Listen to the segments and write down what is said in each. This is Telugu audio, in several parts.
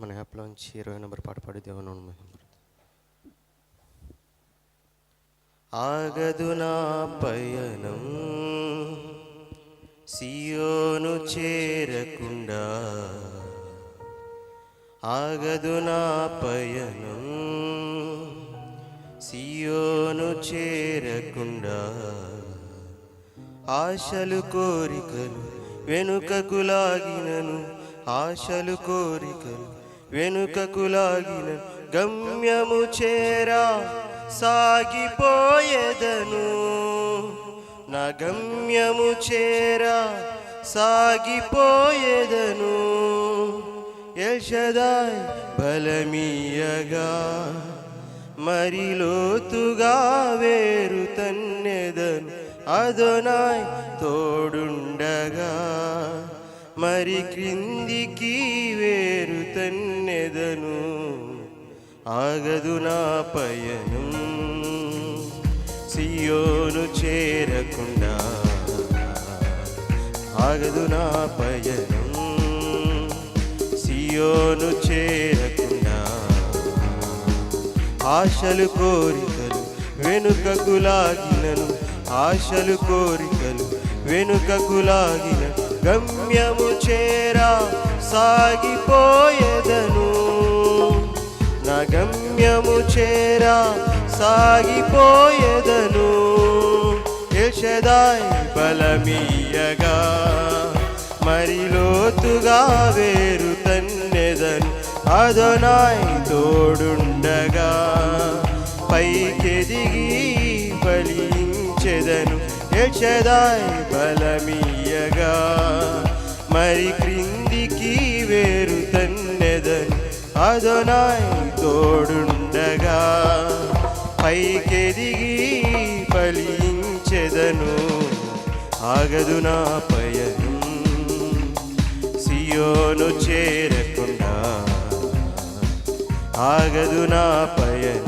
మన యాప్లోంచి ఇరవై నెంబర్ పాట పాడి దేవుని ఆగదు నా పయనం సియోను చేరకుండా. ఆగదు నా పయనం సియోను చేరకుండా. ఆశలు కోరికలు వెనుకకు లాగినను ఆశలు కోరికలు వెనుకకులాగిన గమ్యము చేరా సాగిపోయేదను. నా గమ్యము చేరా సాగిపోయేదను. యశదాయ్ బలమీయగా మరి లోతుగా వేరు తన్నెదను. అదొనాయ్ తోడుండగా. మరి క్రిందికి వేరు తన్నెదను ఆగదు నా పయనం. సియోను చేరకుండా ఆగదు నా పయనం. సియోను చేరకుండా ఆశలు కోరికలు వెనుకకు లాగినను ఆశలు కోరికలు వెనుకకు లాగిన గమ్యము చేరా సాగిపోయేదను. నా గమ్యము చేరా సాగిపోయేదను. యశదాయ్ బలమీయగా మరి లోతుగా వేరు తన్నెదను అదొనాయ్ తోడుండగా పైకెదిగి బలించెదను. యశదాయ్ బలమీయగా మరి క్రిందికి వేరు తన్నెదని అదొనాయ్ తోడుండగా. పైకెదిగి ఫలించెదను ఆగదు నా పయనం. సియోను చేరకుండా ఆగదు నా పయనం.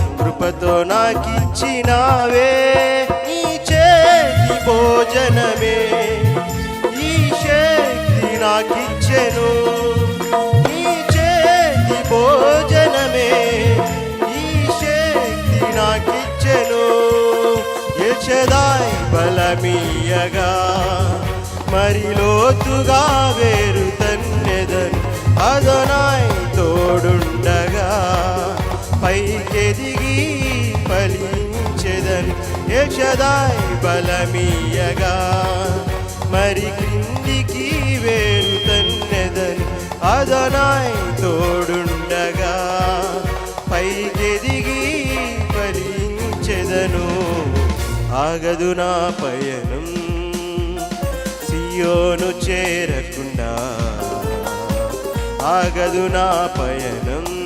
కృపతో నాకిచ్చినావే. నీ చేతి భోజనమే. ఈ శక్తి నాకిచ్చెను. నీ చేతి భోజనమే. ఈ శక్తి నాకిచ్చెను. యశదాయి బలమీయగా మరి లోతుగా వేరు తన్నెదను. అదనాయ్ తోడుండు పైకెదిగి ఫలించెదని యశదాయ్ బలమీయగా. మరి క్రిందికి వేరు తన్నెదని అదనాయ్ తోడుండగా. పైకెదిగి ఫలించెదను ఆగదు నా పయనం. సియోను చేరకుండా ఆగదు నా పయనం.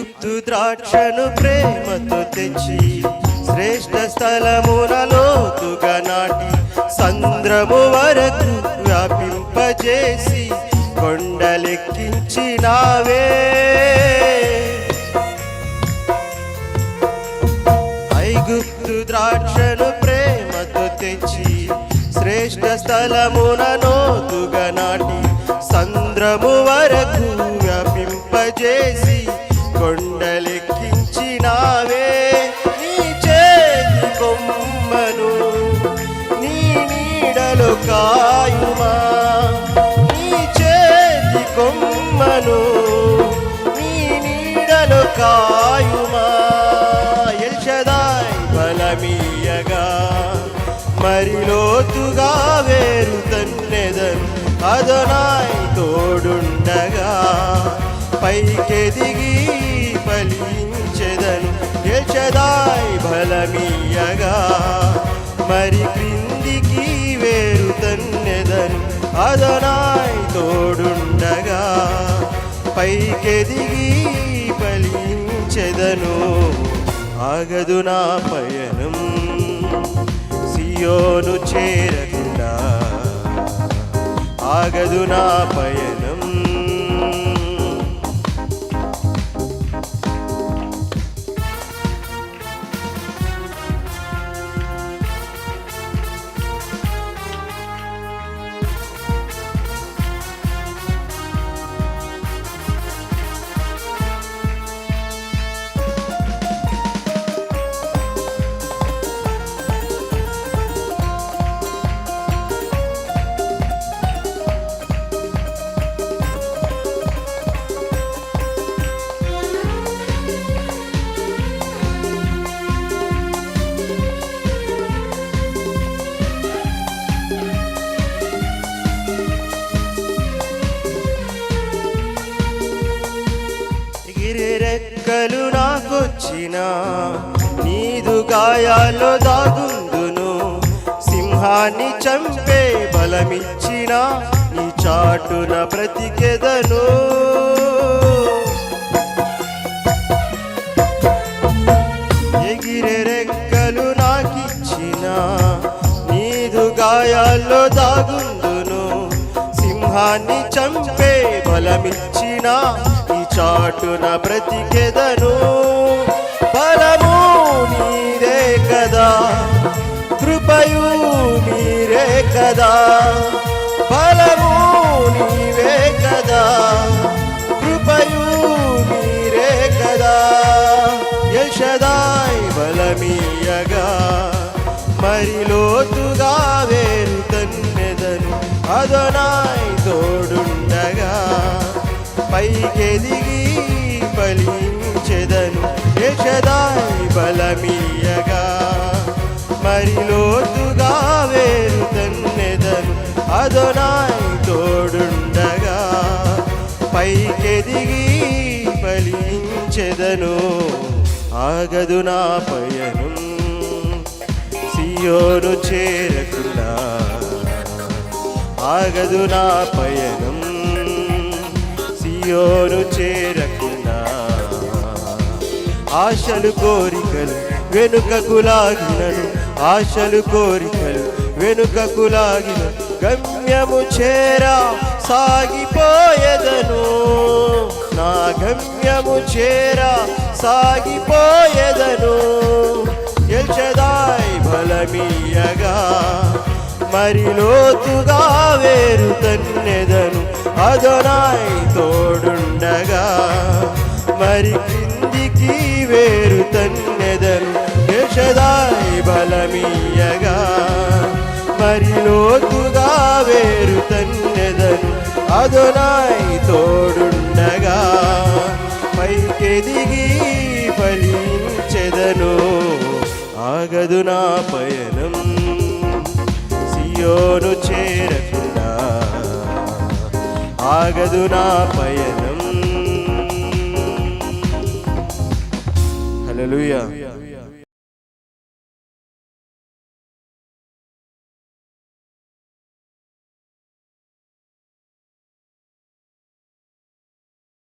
ఐగుప్తు ద్రాక్షను ప్రేమతో తెచ్చి శ్రేష్ఠ స్థలమున నాటి సంద్రము వరకు వ్యాపింపజేసి కొండలెక్కించినావే ఐగుప్తు ద్రాక్షను ప్రేమతో తెచ్చి శ్రేష్ఠ స్థలమున నాటి సంద్రము వరకు వ్యాపింపజేసి కొండలెక్కించినావే. నీ చేతి కొమ్మను నీ నీడలు కాయుమా. నీ చేతి కొమ్మను నీ నీడలు కాయుమా. ఎల్షదాయ్ బలమీయగా మరిలోతుగా వేరు తన్నెదను అదనాయ్ తోడుండగా. పైకెదిగి ఎల్షదాయ్ బలమీయగా మరి క్రిందికి వేరు తన్నెదను అదనాయ్ తోడుండగా పైకెదిగి ఫలించెదను ఆగదు నా పయనం సియోను చేరకుండా ఆగదు నా పయనం నాకొచ్చిన నీదు గాయాలో దాగుందును. సింహాన్ని చంపే బలమిచ్చిన నీ చాటున బ్రతికెదను. ఎగిరే రెక్కలు నాకిచ్చిన నీదు గాయాల్లో దాగుందును. సింహాన్ని చంపే బలమిచ్చిన ఈ చాటున బ్రతికెదను. కదా? ఫలము నీవే కదా? కృపయు మీరే కదా? యశదాయ్ బలమీయగా? మరి లోతుగా వేరు తన్నెదను అదనాయ్ తోడుండగా? పైకెదిగి బలించెదను యశదాయ్ బలమీయగా? మరి లోతుగా ఫలించెదను ఆగదు నా పయనం. సియోను చేరకుండా ఆగదు నా పయనం. సియోను చేరకుండా ఆశలు కోరికలు వెనుకకు లాగినను. ఆశలు కోరికలు వెనుకకు లాగిన గమ్యము చేరా సాగిపోయేదను. నా గమ్యము చేరా సాగిపోయేదను. ఎల్చదాయ్ బలమీయగా మరి లోతుగా వేరు తన్నెదను. అదనాయ్ తోడుండగా మరి కిందికి వేరు తన్నెదను. యశదాయ్ బలమీయగా మరి లోతుగా వేరు తన్నెదను. అదనాయ్ తోడుండగా పైకెదిగి ఫలించెదను ఆగదు నా పయనం సియోను చేరకుండా. ఆగదు నా పయనం. హలో